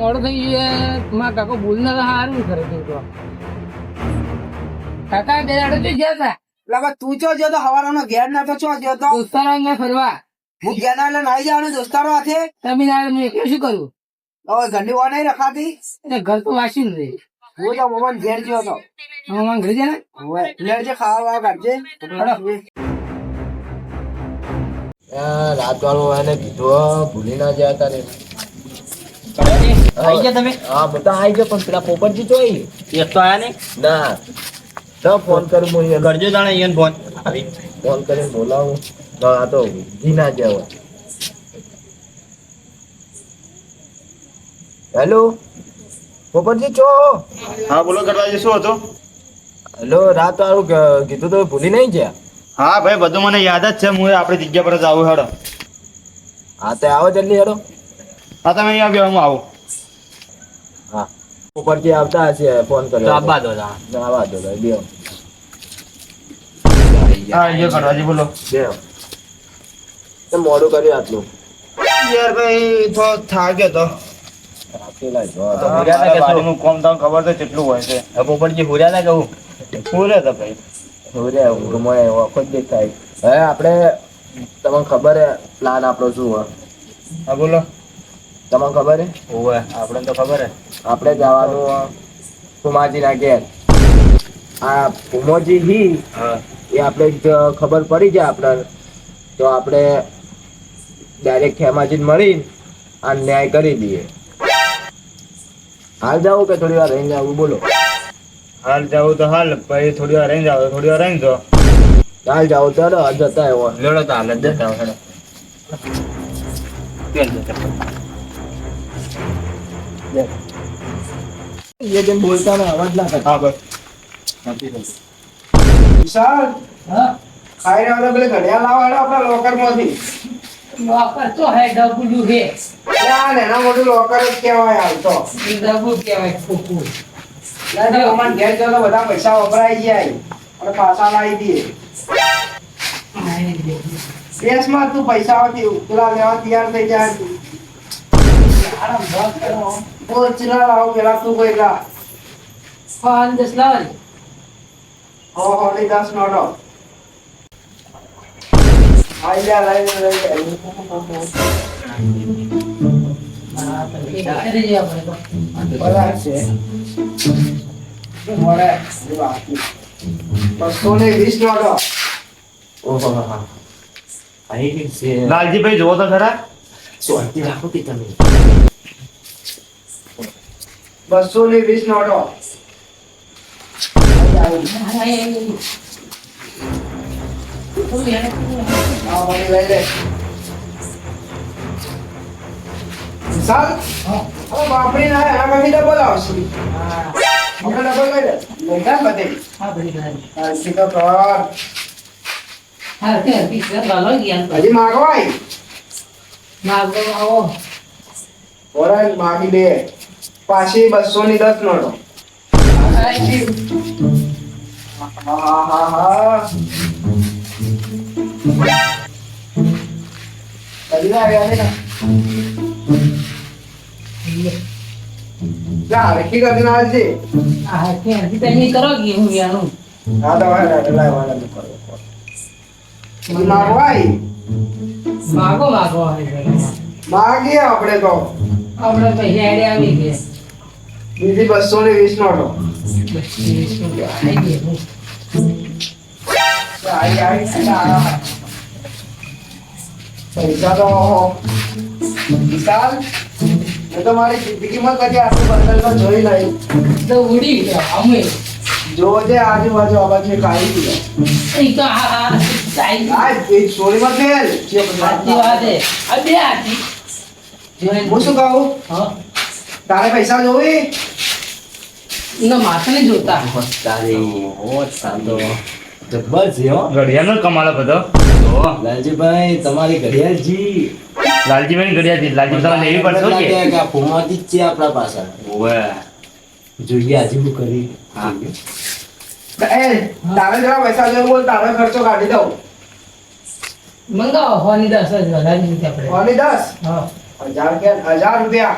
મોડું થઈ ગયું મારા કાકો ભૂલ ના સારું કરે તું તો. કાકા બે દાડે તો ગયા હતા એટલે તું ચો જો તો હવારાનો ઘેર ના તો ચો જો તો. દોસ્તારો અહીંયા ફરવા. હું ઘેર ના એટલે નાઈ જવાનું દોસ્તારો હાથે? તમે ના મેં એકલું શું કર્યું હવે ઘરની વા નહીં રખાતી? એટલે ઘર તો વાસી ને હું તો મમાન ઘેર ગયો હતો મમાન ઘરે જાય ઘેર જે ખાવા કાઢજે. રાત વાળું એને કીધું ભૂલી ના જતા તા ને આઈ ગયા તમે? હા બધા આવી ગયા પણ પેલા પોપટજી તો આવી એક તો આયા નહીં? ના. તો ફોન કરું હું કરજો જાણે અહીંયા ફોન ફોન કરીને બોલાવું. આ તો ઘીના ના ગયા હોય. હેલો? પોપટજી છો? હા બોલો કરવાજી શું હતો? હેલો રાત વાળું કીધું તો ભૂલી નહીં ગયા? હા ભાઈ બધું મને યાદ જ છે. હું આપણી જગ્યા પર જ આવું હેડો. હા તો આવો જલ્દી હેડો. હા તમે અહીંયા આવ્યો હું આવું. હા. પોપટજી આવતા હશે ફોન તો કર્યો આબા દો તાણે. આવા દો ભાઈ બેહો. હા અહીંયા ગઢવાજી બોલો. બેહો. તે મોડું કર્યું આટલું. યાર ભાઈ તો થાક્યો તો. આપેલા જો તો ભૂલ્યા કે શું? કોમ તમને ખબર તો કેટલું હોય છે. હવે પોપટજી ભૂલ્યા તા કે હું પૂરે તો ભાઈ. હોરે ઊંઘમાં એવો આખો જ દેખાય. હવે આપણે તમને ખબર હે પ્લાન આપણો શું હોય? હા બોલો. તમને ખબર હે? ઓવે આપણે તો ખબર હે. આપણે જવાનું કુમારજીના ઘેર. આ કુમોજી હી એ આપણે ખબર પડી જાય આપણે. તો આપણે ડાયરેક્ટ ખેમાજી મળીને આ ન્યાય કરી દઈએ. હાલ જાવું કે થોડી વાર રહીને આવું બોલો? હાલ જાવું તો હાલ પછી થોડી વાર રહીને જાવ થોડી વાર રહીને જો હાલ જાવું તો હાલ જતા આવ્યો લેડો તો હાલ જ જતા આવ્યો હેડો. જતા. એ જેમ બોલતા ને અવાજ ના હા બસ. વિશાલ હા? ખાઈ રહ્યા તો પેલે ઘડિયાળ લાવો હેડો આપણા લોકરમાંથી લોકર તો હે ડબલું હે. યાર એના મોટું લોકર જ કહેવાય હાલ તો. એ ડબલું કહેવાય ખોખું એટલે અમારા ઘેર જો તો બધા પૈસા વપરાઈ જાય અને પાછા લાવી દઈએ. દેશમાં તું પૈસા પેલા લેવા તૈયાર થઈ જાય આરામ કરો ઓછલા લાવો પેલા તું કોઈ લા ફોન દસ લાવવાની હો હોડી દસ નોટો આઈ જા લઈ લે લઈ લે દાડે જઈએ આપણે બધા છે એ બાકી બસો ને વીસ નોટો ઓહો હા આઈ ગઈ છે લાલજી ભાઈ જોવો તો ખરા શાંતિ રાખો કે તમે? બસો ને વીસ નોટો લઈ લે. વિશાલ? હવે બાપડી ના એના માંથી ડબલ આવશે. આપણે ડબલ લઈ લે. લેતા બધે હા બધી. તો કર હા તે લાલો ગયા હજી માગવાય? માગો આવો. ઓરાય માગી દે. પાછી બસો ની દસ નોટો. હરખી કરી ના છે કરો કે હું યાનું હા તો વાય કરો હજી માગો માગો માગીએ આપણે તો. આપણે તો એડે આવી ગયા. બીજી બસો ને વીસ આઈ આઈ. પૈસા તો વિશાલ મેં તો મારી જિંદગીમાં કદી આટલું બંડલમાં જોઈ નહીં. તો ઉડી ગયા અમે. જોજે આજુબાજુ આવી ગયું. એ તો આ આ સાઈ. આ એ ચોરીમાં ફેલ. જે સાચી વાત છે. આ બે આતી હું શું કહું? હા. તારે પૈસા જોવી? ના માથે નહીં જોતા. તારી ઓ સાંતો જબ્બર છે હો. ઘડિયાળનો કમાલો બધો. જો. લાલજીભાઈ તમારી ઘડિયાળજી. લાલજીભાઈ ઘડિયાળજી લાલજી તમારે લેવી પડશે હો કે? આ ફોમાંથી જ છે આપણા પાસે ઓવે. જોઈએ આજે હું કરી હા. એ તારે જરા પૈસા જોવું બોલ તારે ખર્ચો કાઢી દઉં. મંગાવો હોની દસ જ વધારી દીધી આપણે ઓની દસ? હા. હજાર કે હજાર રૂપિયા.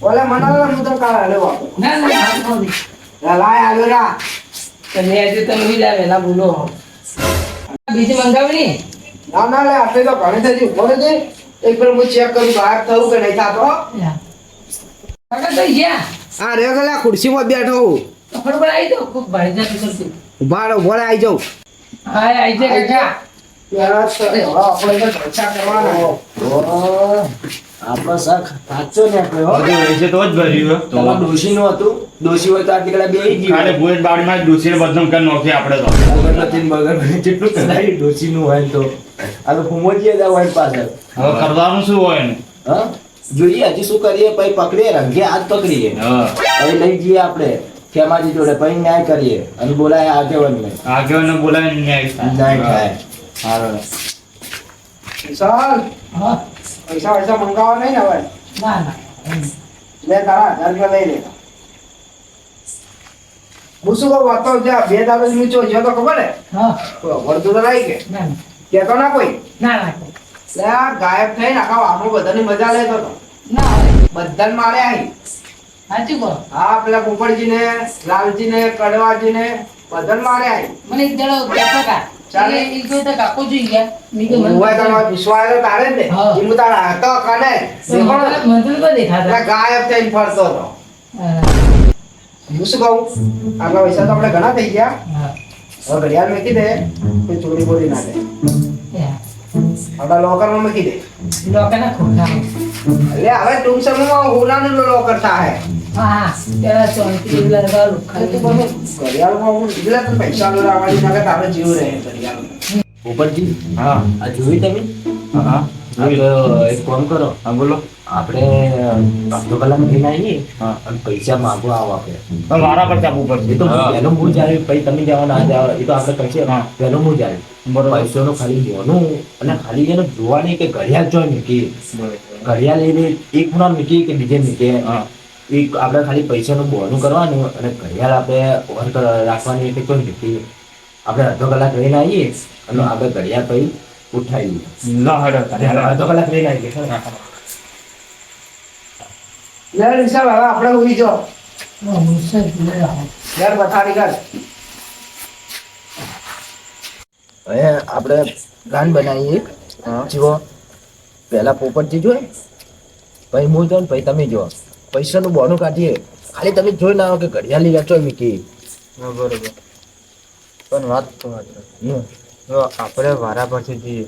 ઓલે મનાલા હું તો કાળ હાલે વાપર ના ના. લાય આવ્યો રા તમે આજે તમે જા વહેલા બોલો બીજી મંગાવી ને ના લે આપણે તો ઘણી થઈ ઊભો રહેજે એક વાર હું ચેક કરું બહાર થયું કે નહીં થતો આ રે ખુરશીમાં બેઠો હું. ઊભા રહો ઊભો આવી જાઉં. હા આવી જાય કાકા. કરવાનું. શું હોય હા? જોઈએ હજી શું કરીએ? પછી પકડીએ રંગે હાથ પકડીએ. હવે લઈ જઈએ આપણે ખેમાજી જોડે પછી ન્યાય કરીએ. અને બોલાય આગેવાનને. આગેવાને બોલાય ન્યાય ન્યાય થાય. સારું વિશાલ? હા? પૈસા પૈસા મંગાવવા નહીં ને હવે? ના ના. લે તારા હજાર રૂપિયા લઈ લે. હું શું કહું વાતો જ્યાં બે નીચો ગયો તો ખબર હે? હા. વળતું તો રહી કે ના ના. કેતો ના કોઈ? ના ના ગાયબ થઈ આખા વામો બધાની મજા લેતો હતો ના બધાને મારે આવી સાચું કહો. હા પેલા પોપડજી ને લાલજી ને કડવાજી ને બધાને મારે આવી મને એક જણો કહેતો હતા ચાલે. એ તો કાકો જોઈ ગયા. મી કીધું મને તમારે વિશ્વાસ તારે ને. હા. ઈ તારા હતો કને તો મને- તો દેખાતા. ગાયબ થઈને ફરતો હતો. હા. શું કહું? આટલા પૈસા તો આપણે ઘણા થઈ ગયા. હવે ઘડિયાળ મૂકી દે કોઈ ચોરી બોરી ના દે. આપણા લોકરમાં મૂકી દે લોકોના ખોટા એટલે હવે ટૂંક સમયમાં હોનાનું લોકર થાય હા હા પેલા ચોંતી બધા લુખ્ખા તો બધું ઘડિયાળમાં હું એટલે તો પૈસા નો લાવવાની નકર તારે જીવ રહે ઘડિયાળમાં પોપટજી હા આ જોઈ તમે હા એક કામ કરો હા બોલો આપણે અડધો કલાક લઈને આવીએ અને પૈસા માગો આવો આપણે. મારા પર ચાપવું પડશે. તો પહેલો હું જાય પછી તમે જવા ના જાઓ એ તો આપણે કહીએ પહેલો હું જાય પૈસો નું ખાલી લેવાનું અને ખાલી એને જોવાની કે ઘડિયાળ જોઈ મૂકી. ઘડિયાળ લઈને એક ખૂણા મૂકીએ કે બીજે મૂકીએ હા. એ આપણે ખાલી પૈસાનું બોનું કરવાનું અને ઘડિયાળ આપણે ઓન રાખવાની કે કોઈ મૂકી આપણે અડધો કલાક લઈને આવીએ અને આપણે ઘડિયાળ પછી ઉઠાવી ના હેડો અડધો કલાક લઈને આવીએ. લે વિશાલ હવે આપણે ઊભી જો. યાર બતાડી કર. હવે આપણે ગાન બનાવીએ. જીવો પહેલા પોપટજી જોઈ પછી હું જોઉં ને પછી તમે જો પૈસાનું બોનું કાઢીએ. ખાલી તમે જોઈ ના આવો કે ઘડિયાળી વેચો મૂકી બરોબર. પણ વાત તો વાત આપણે વારા પરથી જઈએ.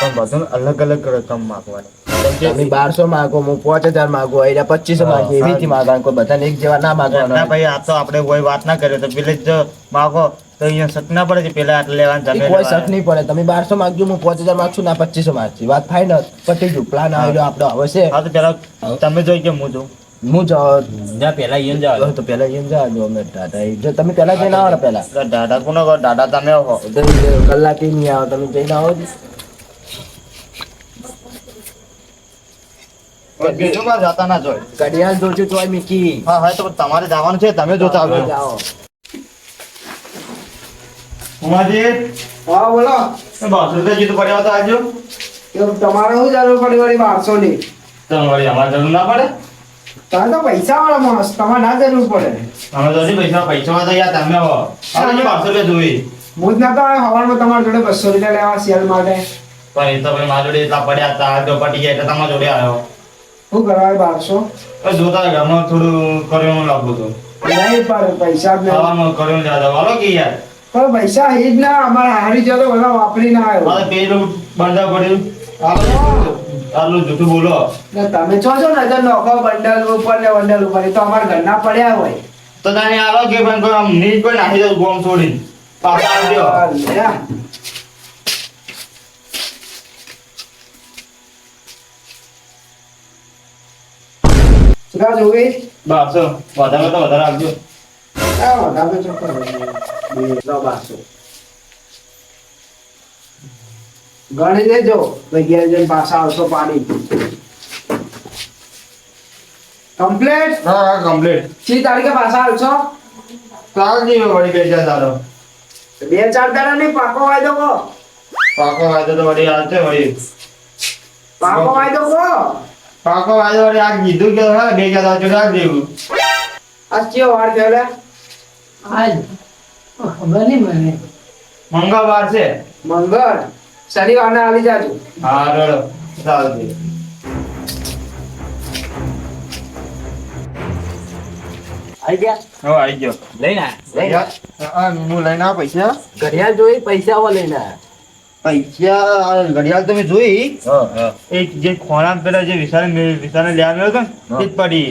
પણ બધું અલગ અલગ રકમ માગવાની. તમે બારસો માગો હું પાંચ હજાર માગો એટલે પચીસો હા, એવી એવીથી માગવાનું કોઈ બધાને એક જેવા ના માગવાના ભાઈ આ તો આપણે કોઈ વાત ના કરીએ તો પેલે જ માગો તો અહીંયા શક ના પડે છે પેલા આટલે લેવાનું કોઈ શક નહીં પડે. તમે બારસો માગજો હું પાંચ હજાર માગશું ના પચીસો માગશું. વાત ફાઈનલ પતી ગયું. પ્લાન આવ્યો આપણો હવે છે. હા તો પેલા તમે જોઈ કે હું જોઉં. હું જાઉં જા પેલા ઈયન જાવ તો પેલા એમ જાવ જો અમે દાદા જો તમે પેલા જઈને આવો ને પેલા. દાદા કોનો? દાદા તમે આવો કલાકે નહીં આવો તમે જઈને આવો બીજું માં જતા ના જોય. ઘડિયાળ જોજો તોય મીકી. હા હા તો તમારે જવાનું છે તમે જોતા આવજો. જાઓ. ઉમાજી? હા બોલો. બસ રૂપિયા જીતું પડ્યા તો આવજો. તો તમારે શું જરૂર પડી વળી બારસો ની તમારી અમારે જરૂર ના પડે? તમે તો પૈસા વાળા માણસ તમારે ના જરૂર પડે. અમે તો પૈસા પૈસા તો યાર તમે આવો હા તો પાંચસો રૂપિયા જોઈ. હું જ નતો આવ્યો હવારમાં તમારા જોડે બસો રૂપિયા લેવા શેર માટે. પણ એ તો ભાઈ મારા જોડે એટલા પડ્યા હતા જો પટી ગયા એટલે તમારા જોડે આવ્યો. શું કરવા બારસો? પણ જોતા ગામમાં થોડું કર્યું લાગુ હતું નહીં પડે પૈસા ખાવાનું કર્યું જાદા વાલો કે યાર? પણ પૈસા એ જ ના અમારે હારી જતો બધા વાપરી ના આવ્યો. મારે પેલું બંધા પડ્યું. આટલું જૂઠું બોલો. તમે છો છો નજર નોખો બંડલ ઉપર ને બંડલ ઉપર તો અમારા ઘરના પડ્યા હોય. તો તને આલો કે પણ કોઈ નીચ પણ નાખી દઉં ગોમ છોડીને. પાછા આવજો. જોવી વધારે તો વધારે વધારે ચોખ્ખો બારસો. ગણી દેજો. ઘેર પાછા આવશો પાણી કમ્પ્લેટ? હા હા કમ્પ્લેટ. ચી તારીખે પાછા આવશો? ચાલ જીવો વળી બે ચાર દાડો બે ચાર દાડા નહીં પાકો વાયદો કો પાકો વાયદો તો વળી આવશે વળી. પાકો વાયદો કહો. પાકો વાયદો વળી આ કીધું કે હા બે ચાર દાડો રાખ દેવું. આ ચિયો વાર છે લે આજ. ઓ, ખબર નહીં મને. મંગળવાર છે. મંગળ. શનિવારને આવી જાજો. હા રડો. આઈ ગયા? હો આઈ ગયો. લઈને આય. લઈને આય. હા હું લઈને આ પૈસા. ઘડિયાળ જોઈ પૈસા આવા લઈને આયા. પૈસા ઘડિયાળ તમે જોઈ. હા હા. એક જે ખોરાક પેલા જે વિશાલ વિશાલ લેવા આવ્યો હતો ને એ જ પડી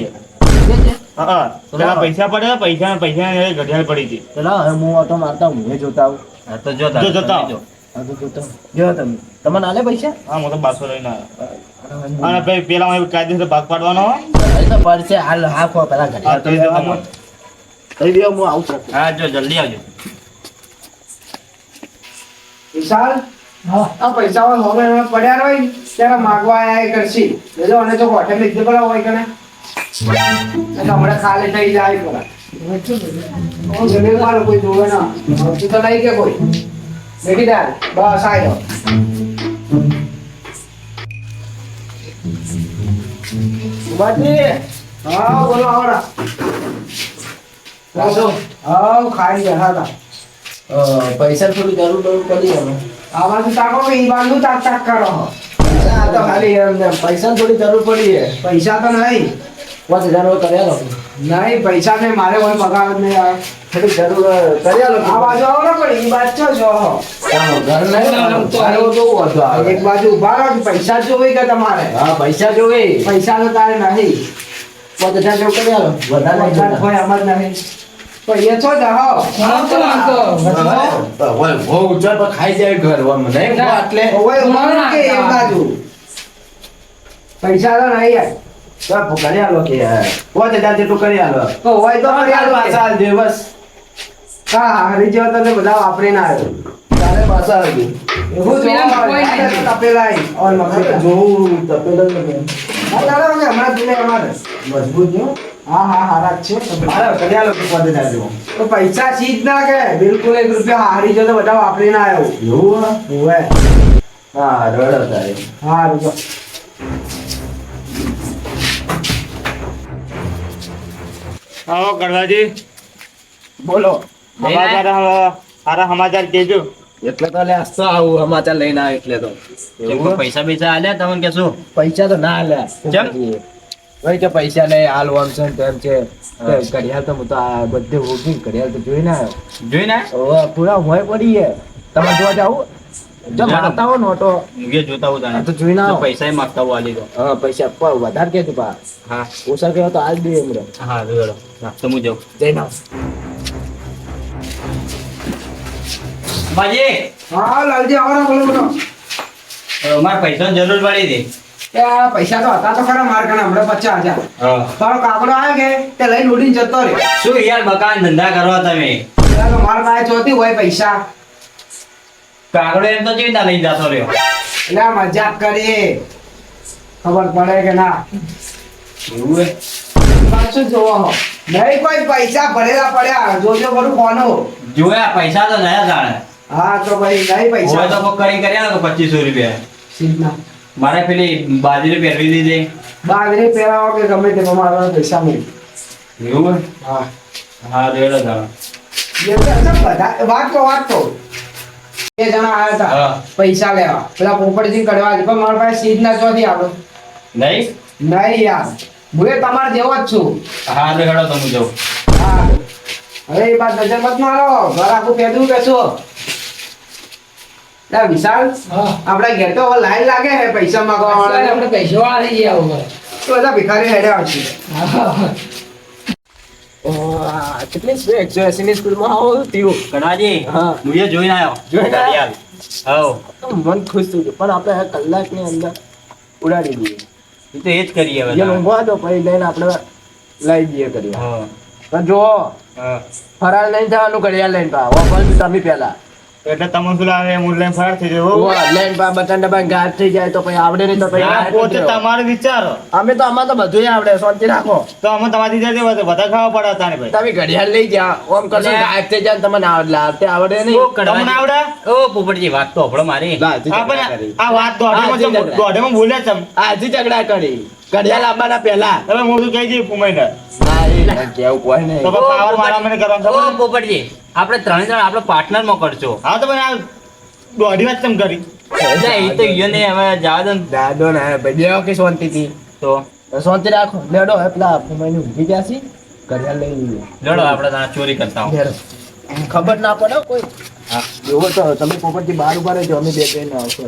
હા હા. પેલા પૈસા પડ્યા પૈસા પૈસા ઘડિયાળ પડી હતી. પેલા હવે હું ઓટો મારતા હું જોતા આવું હા તો જો તારે, જો જતા તમે જો. હા તો જોતા જો તમે તમને આલે પૈસા? હા હું તો બારસો લઈને આવ્યો. અને ભાઈ પેલા માં કાયદેસર ભાગ પાડવાનો તો પડશે. હાલ હા કો પેલા ઘડિયાળ થઈ ગયો હું આવું છું હા જો જલ્દી આવજો. વિશાલ? આ પૈસા હવે પડ્યા હોય ત્યારે માગવા આયા કરશી. જો અને તો હોટેલ લીધે પેલા હોય કને એટલે હમણાં ખાલી થઈ જાય પેલા હું જમીન વાળો કોઈ જોવે ના. આવતું તો નહીં કે કોઈ. બેઠી દે બસ આવ્યો બાજી હા બોલો આવડા. હા ખાઈ ગયા હતા. પૈસા થોડી જરૂર જરૂર પડી હવે. આ બાજુ તાકો કે ઈ બાજુ તાક તાક કરો. આ તો ખાલી પૈસા થોડી જરૂર પડી છે. પૈસા તો નહીં. પાંચ હજાર નો કર્યા લો નહીં પૈસા નહીં મારે કોઈ પગાર થોડી જરૂર કર્યા લો આ બાજુ આવો ને પણ ઈ બાજુ છો જો. ઘર નહીં તારે જોવું વાંધો આ. એક બાજુ ઊભા રહો પૈસા જોવે કે તમારે? હા પૈસા જોવે. પૈસા તો તારે નહીં. પાંચ હજાર જેવું કર્યા લો વધારે કોઈ આમ જ નહીં. નહીં બાજુ પૈસા તો નહીં યાર તો કે યાર. જાતે તું કરી તો હોય તો કરી આલો પાછા બસ હા હારી જેવા તમે બધા વાપરી ના આવ્યો તારે પાછા જોવા તપેલા નહીં. અમે હમણાં જોઈને અમારે. મજબૂત જો હા હા હારા છે. મારે તો પૈસા ચીજ ના કે બિલકુલ એક રૂપિયા હારી જો તો બધા વાપરી ના આવ્યો. એવું હે? હા? રડો તારે. હા રૂપિયા આવો કરવાજી બોલો. સમાચાર હવે સારા સમાચાર કેજો એટલે તો લે હસતો આવું સમાચાર લઈને આવ્યો એટલે તો? પૈસા પૈસા આલ્યા? તમને કે શું? પૈસા તો ના આલ્યા. કેમ? ભાઈ કે પૈસા નહીં હાલ આમ છે તેમ છે. ઘડિયાળ તો હું તો આ બધે હોગી ઘડિયાળ તો જોઈ ના જોઈ ના પૂરા હોય પડી છે તમે જોવા જાવ જો ના. મારતા હો નોટો. મૂકે જોતા હો તો જોઈ ના પૈસા માગતા હો આલી તો. હા પૈસા પર વધારે કે તું પા. હા. ઓછા કે તો આજ દે એમરે હા જોડો તો હું જાઉં. જઈને ના બાજી! હા લાલજી આવરા બોલો બોલો. મારા પૈસાની જરૂર પડી હતી. એ પૈસા તો હતા તો ખરા માર કને હમણાં પચાસ હજાર. તારો કાકડો આવ્યો કે તે લઈને ઉડીને જતો રે શું યાર મકાન ધંધા કરવા તમે? તો માર પાસે ચોથી હોય પૈસા. કાગડો એમ તો કેવી ના લઈને જતો રહ્યો? એટલે મજાક કરી ખબર પડે કે ના. એવું પાછું જોવો હો. નહીં કોઈ પૈસા ભરેલા પડ્યા. જોજો કરું કોનો. જોયા પૈસા તો નયા જાણે. હા તો ભાઈ નહીં હોય તો કરી કર્યા ને પચીસો રૂપિયા. સીધના મારે પેલી બાજરી પહેરવી દીધી. બાજરી પહેરાવો કે ગમે તે મારા પૈસા મળી. એવું હા. હા રેડો જાણે એ તો અચ્છા બધા વાત તો વાત તો બે જણા આવ્યા હતા. પૈસા લેવા. પેલા પોપટજી કડવા પણ મારા પાસે સીધ ના ચોથી આપણો નહીં? નહીં યાર. હું તમારે જેવો જ છું. હા તો તમે જાઉં. હા. અરે એ બાદ નજર મત મારો. ઘર આખું પેદું બેસો. લે વિશાલ ઘેર તો હવે લાઈન લાગે હે પૈસા માંગવા વાળા આપણે પૈસા વાળા થઈ ગયા ઉપર તો બધા ભિખારી હેડે આવશે કેટલી સ્પીડ એકસો એસી ની સ્પીડમાં આવો પીવું કડવાજી હા. હું જોઈને આવ્યો. જોઈને આવ્યો? મન ખુશ થઈ ગયું. પણ આપણે કલાક કલાકની અંદર ઉડાડી દઈએ. તો એ જ કરીએ હવે ઊંઘવા દો પછી લઈને આપણે લઈ દઈએ કરીએ હા. પણ જો. ફરાર લઈને જવાનું ઘડિયાળ લઈને પા વાપરજો તમે પહેલા. એટલે તમે શું લાવે એમ લઈને ફરાર થઈ જાય ઓનલાઈન પા બટન દબાઈ ગાયબ થઈ જાય તો પછી આવડે નહીં તો પછી આ પોતે. તમારે વિચારો. અમે તો આમાં તો બધું આવડે શાંતિ રાખો. તો અમે તમારી રીતે બધા ખાવા પડે તારે ભાઈ. તમે ઘડિયાળ લઈ જા ઓમ કરશો ગાયબ થઈ જાય તમને આવડે લાવતે આવડે નહીં. તમને આવડે? ઓ પોપટજી વાત તો આપણો મારી. આ કરી. વાત દોઢેમાં દોઢેમાં બોલે છે આજે ઝઘડા કરી. ઘડિયાળ આવવાના પહેલા. તમે હું શું કહી દઈએ ફુમાઈને ના એ કેવું કોઈ નહીં. તો પાવર મારા મને કરવાનું ઓ પોપટજી આપણે ત્રણે ત્રણ આપણે પાર્ટનરમાં કરજો. હા તો આ દોઢી વાત ચમ કરી? એટલે એ તો ઈયોને હવે જવા દો ને. દાદો ને ભાઈ બેહો કે શાંતિથી. તો? શાંતિ રાખો. લેડો હવે પેલા ફુમાઈને ઊંઘી ગયા છે. ઘડિયાળ લઈ લઈએ લડો આપણે ત્યાં ચોરી કરતા હો. ખબર ના પડે કોઈ. હા. એવો તો તમે પોપટથી બહાર ઊભા રહેજો અમે બે બેન આવશો.